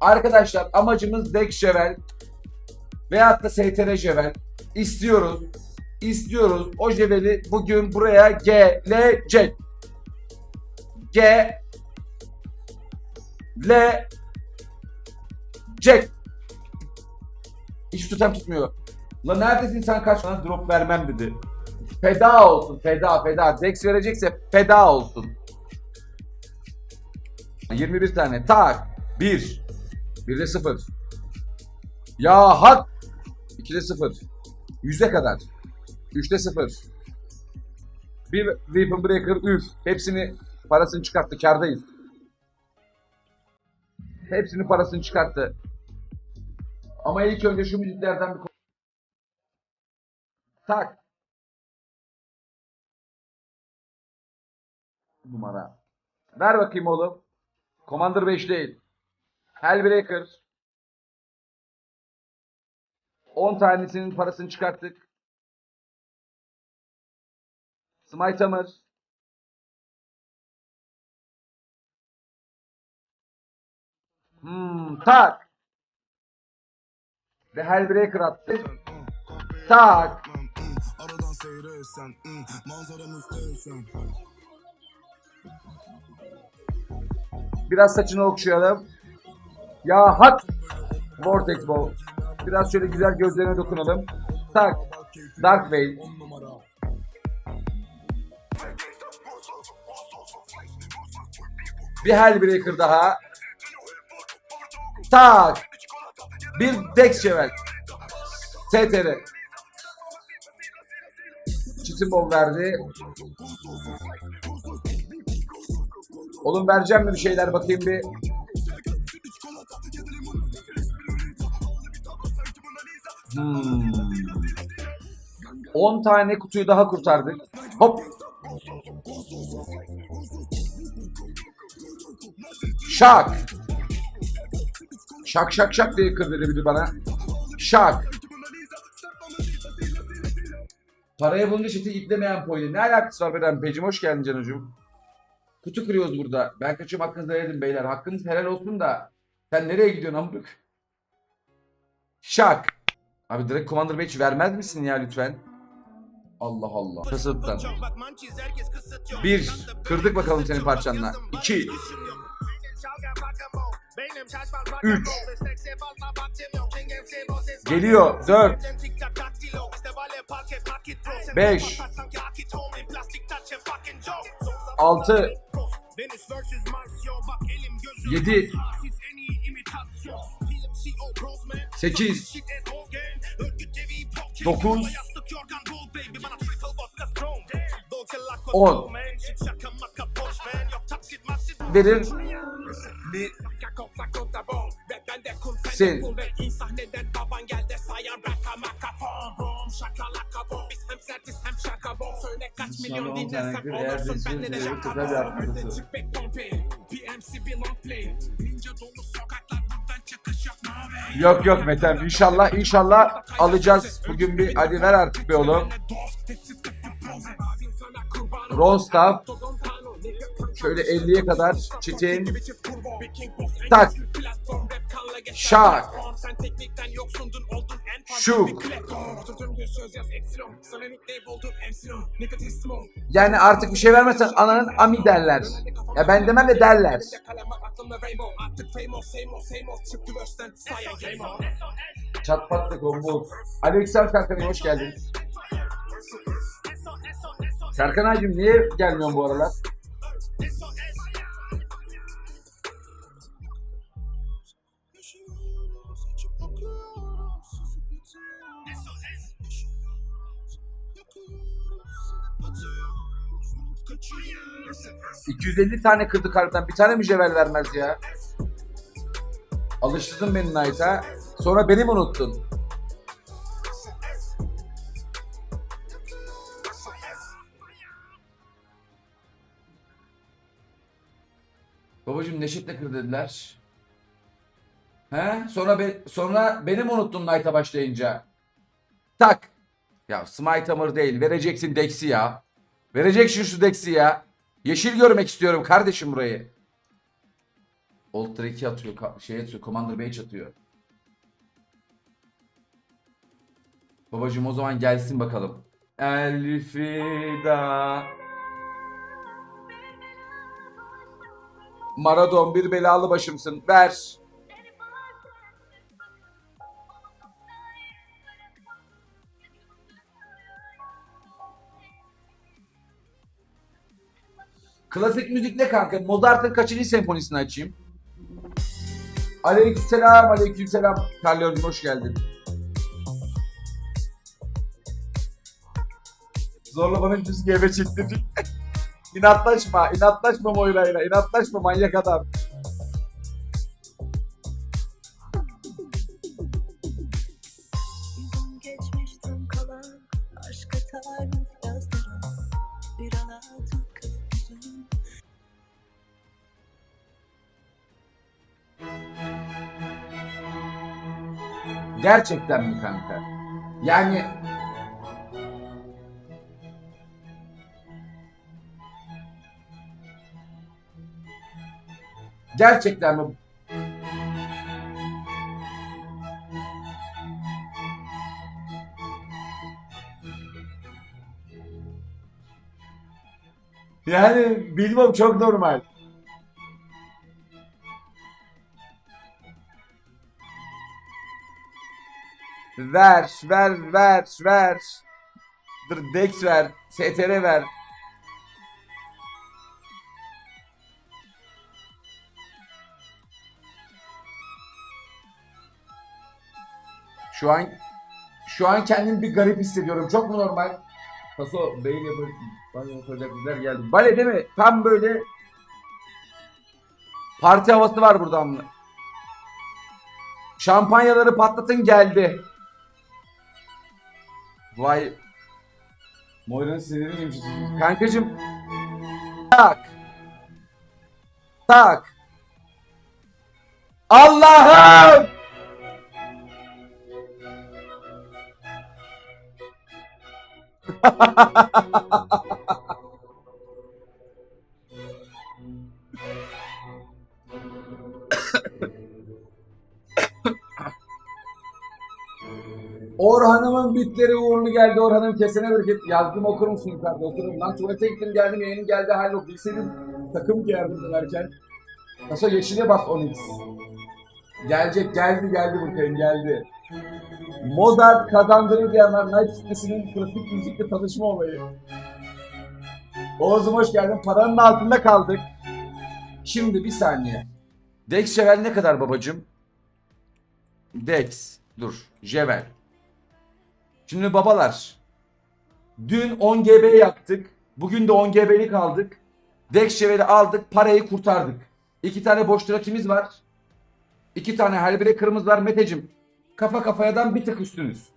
Arkadaşlar amacımız Dex Jevel veyahut da STR Jevel. İstiyoruz. İstiyoruz. O Jevel'i bugün buraya gelecek. G L Jack. Hiç tutam tutmuyor. La neredesin sen kaç bana drop vermem dedi. Feda olsun feda feda. Dex verecekse feda olsun. 21 tane. Tak. 1. 1'de 0. Ya hak. 2'de 0. 100'e kadar. 3'te 0. Bir Weapon Breaker üf. Hepsini parasını çıkarttı. Kardayız. Hepsini parasını çıkarttı. Ama ilk önce şu müziklerden bir... Tak. Numara. Ver bakayım oğlum. Commander 5 değil. Hellbreaker. 10 tanesinin parasını çıkarttık. Smite Hammer. Hmm, tak. Ve Hellbreaker attı. Tak. Aradan mm, müstehcen Biraz saçını okşayalım. Ya hak. Vortex Ball. Biraz şöyle güzel gözlerine dokunalım. Tak. Dark numara Bir Hellbreaker daha. Tak. Bir Dex Chevel. STR. Çitin bol verdi. Oğlum vereceğim mi bir şeyler bakayım bir. Hmm. 10 tane kutuyu daha kurtardık. Hop. Şak. Şak şak şak diye kır bana. Şak. Paraya bulunca şiti iplemeyen poydu. Ne alakası var Beden Pecim? Hoş geldin Canucuğum. Kutu kırıyoruz burada. Ben kaçıyorum hakkınızı helal beyler. Hakkınız helal olsun da. Sen nereye gidiyorsun amık? Şak. Abi direkt Commander Badge vermez misin ya lütfen? Allah Allah. Kasıttan. Bir. Kırdık bakalım senin parçanla. İki. Üç. Geliyor. Dört. Beş. Altı. Yedi. Sekiz. Dokuz. On. Verir. Bir. Sen. 10 tane kır eğer beceririz de yok güzel yapmışsın. Yok yok Metem. İnşallah inşallah alacağız. Bugün bir hadi ver artık bir oğlum. Ronstaff. Şöyle 50'ye kadar çitin. Tak. Şak. Şuk. Yani artık bir şey vermezsen ananın ami derler. Ya ben demem de derler. Çat pat da combo. Aleykümselam Serkan hoş geldin. Serkan Ağacım niye gelmiyorsun bu aralar? ...250 tane kırdık harbiden. Bir tane mücevher vermez ya. Alıştırdın beni Knight'a. Sonra beni mi unuttun? Babacım Neşet'le kır dediler. He? Sonra be, sonra beni mi unuttun Knight'a başlayınca? Tak. Ya Smite Hammer değil. Vereceksin Dex'i ya. Vereceksin şu Dex'i ya. Yeşil görmek istiyorum kardeşim burayı. Ultra 2 atıyor. Şey atıyor. Commander Beach atıyor. Babacım o zaman gelsin bakalım. Elfida. Maradon bir belalı başımsın. Ver. Klasik müzik ne kanka? Mozart'ın kaçıncı senfonisini açayım? Aleykümselam, aleykümselam. Carlos'cum hoş geldin. Zorla bana düz gebe çektirecek. inatlaşma, inatlaşma Moira'yla, inatlaşma manyak adam. Gerçekten mi kanka? Yani Gerçekten mi? Yani bilmem çok normal. Ver, ver, ver, ver. Dur Dex ver, STR ver. Şu an şu an kendimi bir garip hissediyorum. Çok mu normal? Paso beyin yapacak, banyo yapacak bizler geldi. Bale değil mi? Tam böyle parti havası var burada ama. Şampanyaları patlatın geldi. Vay. Moira'nın sinirini yemiş. Kankacım. Tak. Tak. Allah'ım! Orhan'ımın bitleri uğurlu geldi. Orhan'ım kesene bereket. Yazdım okur musun yukarıda? Okurum. Lan tuvalete gittim geldim yayının geldi. Hallok. Bilseydim takım giyerdim dönerken. Nasıl yeşile bas Onyx. Gelecek geldi geldi bakayım geldi. Mozart kazandırır diyenler Night City'sinin klasik müzikle tanışma olayı. Oğuz'um hoş geldin. Paranın altında kaldık. Şimdi bir saniye. Dex Jevel ne kadar babacım? Dex. Dur. Jevel. Şimdi babalar. Dün 10 GB yaptık. Bugün de 10 GB'lik aldık. Dex Jevel'i aldık. Parayı kurtardık. İki tane boş trakimiz var. İki tane Hellbreaker'ımız var. Metecim. Kafa kafayadan bir tık üstünüz.